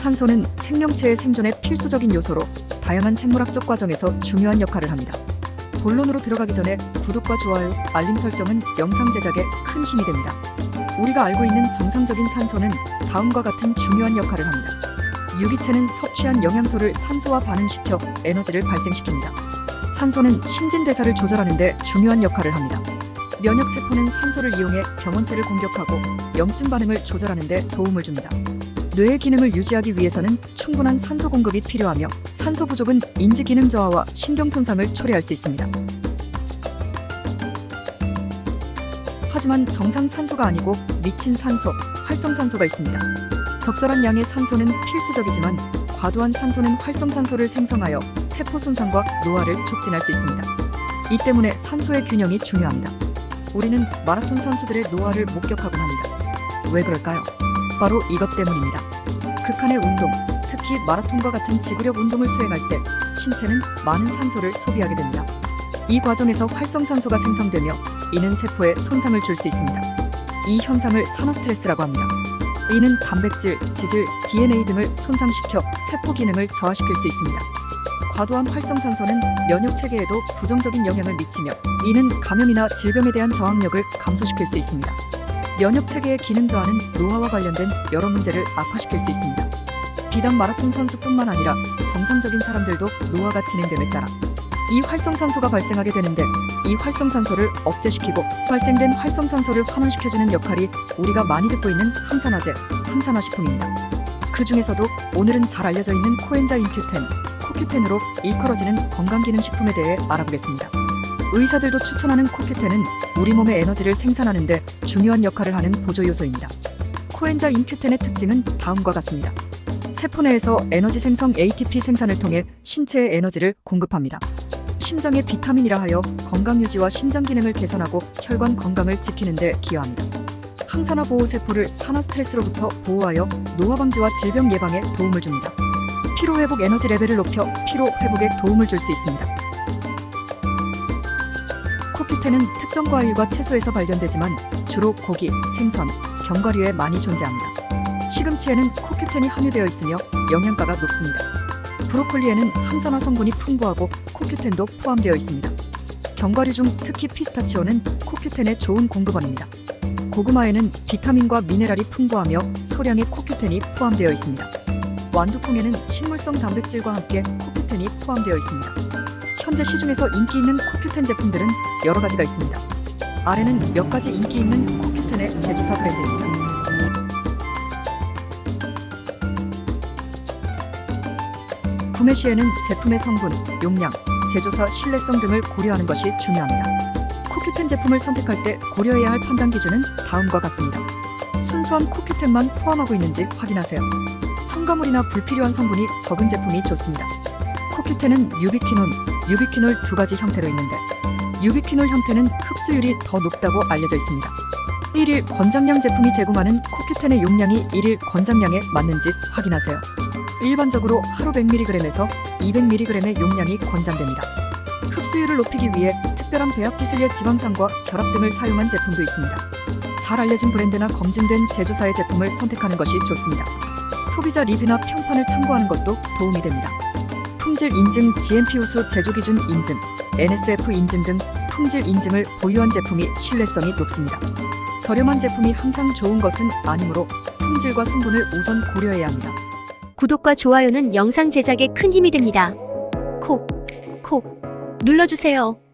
산소는 생명체의 생존에 필수적인 요소로 다양한 생물학적 과정에서 중요한 역할을 합니다. 본론으로 들어가기 전에 구독과 좋아요, 알림 설정은 영상 제작에 큰 힘이 됩니다. 우리가 알고 있는 정상적인 산소는 다음과 같은 중요한 역할을 합니다. 유기체는 섭취한 영양소를 산소와 반응시켜 에너지를 발생시킵니다. 산소는 신진대사를 조절하는 데 중요한 역할을 합니다. 면역세포는 산소를 이용해 병원체를 공격하고 염증 반응을 조절하는 데 도움을 줍니다. 뇌의 기능을 유지하기 위해서는 충분한 산소 공급이 필요하며 산소 부족은 인지 기능 저하와 신경 손상을 초래할 수 있습니다. 하지만 정상 산소가 아니고 미친 산소, 활성산소가 있습니다. 적절한 양의 산소는 필수적이지만 과도한 산소는 활성산소를 생성하여 세포 손상과 노화를 촉진할 수 있습니다. 이 때문에 산소의 균형이 중요합니다. 우리는 마라톤 선수들의 노화를 목격하곤 합니다. 왜 그럴까요? 바로 이것 때문입니다. 극한의 운동, 특히 마라톤과 같은 지구력 운동을 수행할 때 신체는 많은 산소를 소비하게 됩니다. 이 과정에서 활성산소가 생성되며 이는 세포에 손상을 줄 수 있습니다. 이 현상을 산화 스트레스라고 합니다. 이는 단백질, 지질, DNA 등을 손상시켜 세포 기능을 저하시킬 수 있습니다. 과도한 활성산소는 면역 체계에도 부정적인 영향을 미치며 이는 감염이나 질병에 대한 저항력을 감소시킬 수 있습니다. 면역 체계의 기능 저하는 노화와 관련된 여러 문제를 악화시킬 수 있습니다. 비단 마라톤 선수뿐만 아니라 정상적인 사람들도 노화가 진행됨에 따라 이 활성산소가 발생하게 되는데 이 활성산소를 억제시키고 발생된 활성산소를 환원시켜주는 역할이 우리가 많이 듣고 있는 항산화제, 항산화 식품입니다. 그 중에서도 오늘은 잘 알려져 있는 코엔자임 큐텐, 코큐텐으로 일컬어지는 건강기능식품에 대해 알아보겠습니다. 의사들도 추천하는 코큐텐은 우리 몸의 에너지를 생산하는 데 중요한 역할을 하는 보조 요소입니다. 코엔자임 큐텐의 특징은 다음과 같습니다. 세포 내에서 에너지 생성 ATP 생산을 통해 신체에 에너지를 공급합니다. 심장의 비타민이라 하여 건강 유지와 심장 기능을 개선하고 혈관 건강을 지키는 데 기여합니다. 항산화 보호 세포를 산화 스트레스로부터 보호하여 노화 방지와 질병 예방에 도움을 줍니다. 피로 회복 에너지 레벨을 높여 피로 회복에 도움을 줄 수 있습니다. 코큐텐은 특정 과일과 채소에서 발견되지만 주로 고기, 생선, 견과류에 많이 존재합니다. 시금치에는 코큐텐이 함유되어 있으며 영양가가 높습니다. 브로콜리에는 항산화 성분이 풍부하고 코큐텐도 포함되어 있습니다. 견과류 중 특히 피스타치오는 코큐텐의 좋은 공급원입니다. 고구마에는 비타민과 미네랄이 풍부하며 소량의 코큐텐이 포함되어 있습니다. 완두콩에는 식물성 단백질과 함께 코큐텐이 포함되어 있습니다. 현재 시중에서 인기 있는 코큐텐 제품들은 여러 가지가 있습니다. 아래는 몇 가지 인기 있는 코큐텐의 제조사 브랜드입니다. 구매 시에는 제품의 성분, 용량, 제조사 신뢰성 등을 고려하는 것이 중요합니다. 코큐텐 제품을 선택할 때 고려해야 할 판단 기준은 다음과 같습니다. 순수한 코큐텐만 포함하고 있는지 확인하세요. 첨가물이나 불필요한 성분이 적은 제품이 좋습니다. 코큐텐은 유비퀴논, 유비퀴놀 두 가지 형태로 있는데 유비퀴놀 형태는 흡수율이 더 높다고 알려져 있습니다. 1일 권장량 제품이 제공하는 코큐텐의 용량이 1일 권장량에 맞는지 확인하세요. 일반적으로 하루 100mg에서 200mg의 용량이 권장됩니다. 흡수율을 높이기 위해 특별한 배합 기술의 지방산과 결합 등을 사용한 제품도 있습니다. 잘 알려진 브랜드나 검증된 제조사의 제품을 선택하는 것이 좋습니다. 소비자 리뷰나 평판을 참고하는 것도 도움이 됩니다. 품질 인증, GMP 호수 제조 기준 인증, NSF 인증 등 품질 인증을 보유한 제품이 신뢰성이 높습니다. 저렴한 제품이 항상 좋은 것은 아니므로 품질과 성분을 우선 고려해야 합니다. 구독과 좋아요는 영상 제작에 큰 힘이 됩니다. 콕, 콕 눌러주세요.